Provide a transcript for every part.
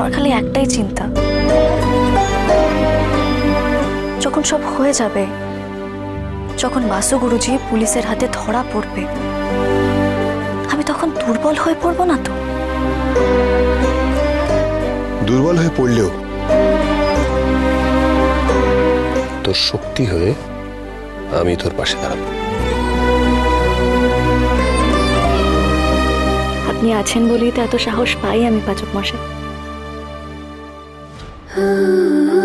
আমার খালি একটাই চিন্তা। যখন সব হয়ে যাবে যখন বাসু গুরুজি পুলিশের হাতে ধরা পড়বে আমি তখন দুর্বল হয়ে পড়ব না তো? দুর্বল হয়ে পড়লেও তোর শক্তি হয়ে আমি তোর পাশে দাঁড়াবো। আপনি আছেন বলেই তো এত সাহস পাই আমি পাচক মশাই। Ooh.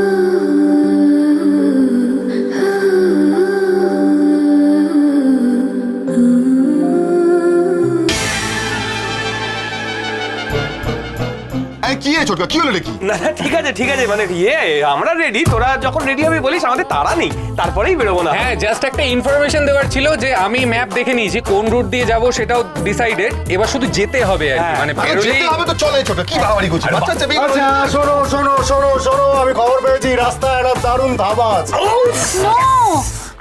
এই কি কি হলো রে কি? না না ঠিক আছে ঠিক আছে মানে ইয়ে আমরা রেডি তোরা যখন রেডি হবে বলিস আমাদের তাড়া নেই তারপরেই বেরোবো না। হ্যাঁ জাস্ট একটা ইনফরমেশন দেওয়ার ছিল যে আমি ম্যাপ দেখে নিয়েছি কোন রুট দিয়ে যাব সেটাও ডিসাইডেড এবার শুধু যেতে হবে আর কি হ্যাঁ। মানে বেরোলেই যেতে হবে তো চলে ছোটকা কি বাড়াবাড়ি করছিস? বাচ্চা বাচ্চা আচ্ছা শোনো শোনো শোনো শোনো আমি খবর পেয়েছি রাস্তায় একটা দারুণ ধাবা আছে। নো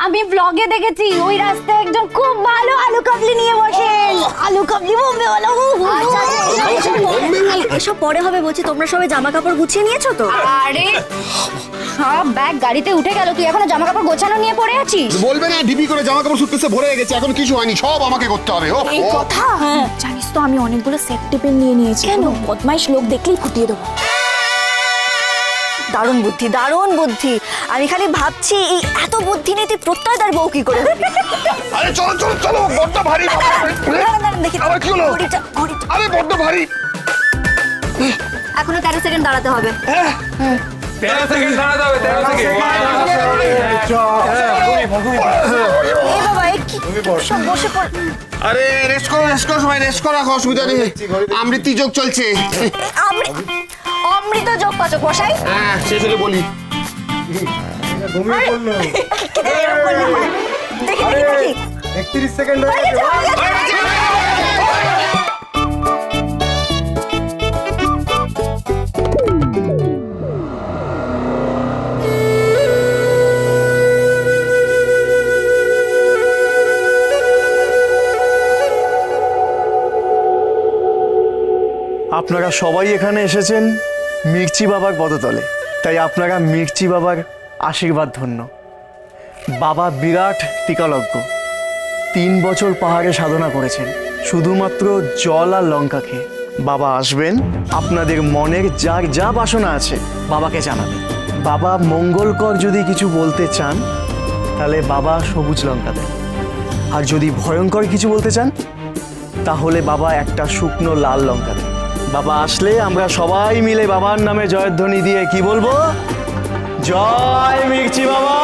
আমি ব্লগে দেখেছি ওই রাস্তায় একজন খুব ভালো আলু কাবলি নিয়ে বসেন আলু কাবলি বোম্বে वाला আচ্ছা, এসব পরে হবে বলছি তোমরা সবাই জামা কাপড় গুছিয়ে নিয়েছো তো? আরে সব ব্যাগ গাড়িতে উঠে গেল তুই এখনও জামা কাপড় গোছানো নিয়ে পড়ে আছিস? বলবে না ডিবি করে জামা কাপড় সুটকেসে ভরে গেছে এখন কিছু হয়নি সব আমাকে করতে হবে ও এই কথা? জানিস তো আমি অনেকগুলো সেট টিপেন নিয়ে নিয়েছি কেন? বদমাইশ লোক দেখলেই ফুটিয়ে দেবো। দারুণ বুদ্ধি দারুণ বুদ্ধি। আমি খালি ভাবছি এই এত বুদ্ধি নিয়ে তুই প্রত্যয় তার বউ কি করে হবি? আরে চলো চলো চলো বড্ড ভারী দেখি আবার কি হলো? আরে বড্ড ভারী। এখনও তেরো সেকেন্ড দাঁড়াতে হবে। তেরো সেকেন্ড দাঁড়াতে হবে তেরো সেকেন্ড। এ বাবা এ কি সব বসে পড় আরে রেস্ট করো রেস্ট করো সবাই রেস্ট করো অসুবিধা নেই। আমৃত্যু যোগ চলছে। আমি অমৃত যোগ পাচক মশাই হ্যাঁ বলি ঘুমিয়ে পড়ল এরকম করলে। দেখি দেখি দেখি একত্রিশ সেকেন্ড হয়ে গেছে। আপনারা সবাই এখানে এসেছেন মির্চি বাবার পদতলে। তাই আপনারা মির্চি বাবার আশীর্বাদ ধন্য। বাবা বিরাট টিকালজ্ঞ। তিন বছর পাহাড়ে সাধনা করেছেন। শুধুমাত্র জল আর লঙ্কা খেয়ে। বাবা আসবেন, আপনাদের মনের যার যা বাসনা আছে, বাবাকে জানাবেন। বাবা মঙ্গলকর যদি কিছু বলতে চান, তাহলে বাবা সবুজ লঙ্কা দেন। আর যদি ভয়ঙ্কর কিছু বলতে চান, তাহলে বাবা একটা শুকনো লাল লঙ্কা দেন। বাবা আসলে আমরা সবাই মিলে বাবার নামে জয়ধ্বনি দিয়ে কি বলব? জয় মির্চি বাবা!